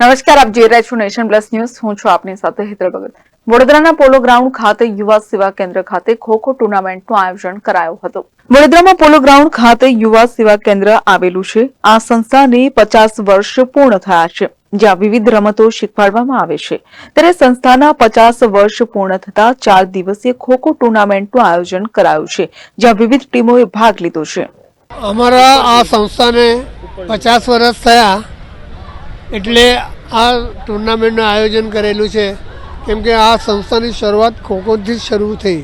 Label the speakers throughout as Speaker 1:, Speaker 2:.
Speaker 1: નમસ્કાર, આપ જોઈ રહ્યા છો નેશન પ્લસ ન્યૂઝ. હું છું આપની સાથે હિતલ ભગત. વડોદરાના પોલો ગ્રાઉન્ડ ખાતે યુવા સેવા કેન્દ્ર ખાતે ખો ખો ટુર્નામેન્ટનું આયોજન કરાયું હતું. વડોદરામાં પોલો ગ્રાઉન્ડ ખાતે યુવા સેવા કેન્દ્ર આવેલું છે. આ સંસ્થાને પચાસ વર્ષ પૂર્ણ થયા છે, જ્યાં વિવિધ રમતો શીખવાડવામાં આવે છે. ત્યારે સંસ્થાના પચાસ વર્ષ પૂર્ણ થતા ચાર દિવસીય ખો ખો ટુર્નામેન્ટનું આયોજન કરાયું છે, જ્યાં વિવિધ ટીમોએ ભાગ લીધો છે.
Speaker 2: અમારા આ સંસ્થાને પચાસ વર્ષ થયા. એટલે આ ટુર્નામેન્ટનું આયોજન કરેલું છે. કેમ કે આ સંસ્થાની શરૂઆત ખોખોથી જ શરૂ થઈ.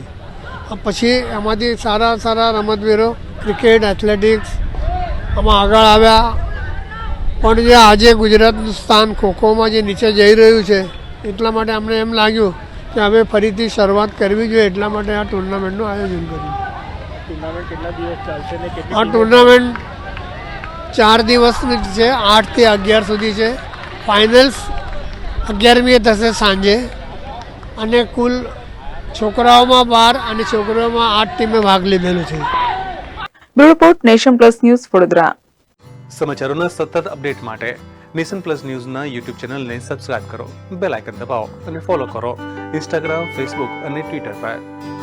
Speaker 2: પછી એમાંથી સારા સારા રમતવીરો ક્રિકેટ એથ્લેટિક્સ આમાં આગળ આવ્યા. પણ જે આજે ગુજરાતનું સ્થાન ખોખોમાં જે નીચે જઈ રહ્યું છે એટલા માટે અમને એમ લાગ્યું કે હવે ફરીથી શરૂઆત કરવી જોઈએ એટલા માટે આ ટુર્નામેન્ટનું આયોજન કર્યું.
Speaker 3: ટુર્નામેન્ટ કેટલા દિવસ ચાલશે
Speaker 2: આ ટુર્નામેન્ટ ચાર દિવસ છે આઠથી અગિયાર સુધી છે. ફાઇનલ્સ અગિયારમીએ થશે સાંજે. અને કુલ છોકરાઓમાં બાર અને છોકરીઓમાં આઠ ટીમે ભાગ લીધેલો છે.
Speaker 1: Bureau report Nation Plus News Vadodara.
Speaker 4: સમાચારોના સતત અપડેટ માટે નેશન પ્લસ ન્યૂઝના યુટ્યુબ ચેનલને સબસ્ક્રાઇબ કરો બેલ આઇકન દબાવો અને ફોલો કરો ઇન્સ્ટાગ્રામ ફેસબુક અને ટ્વિટર પર.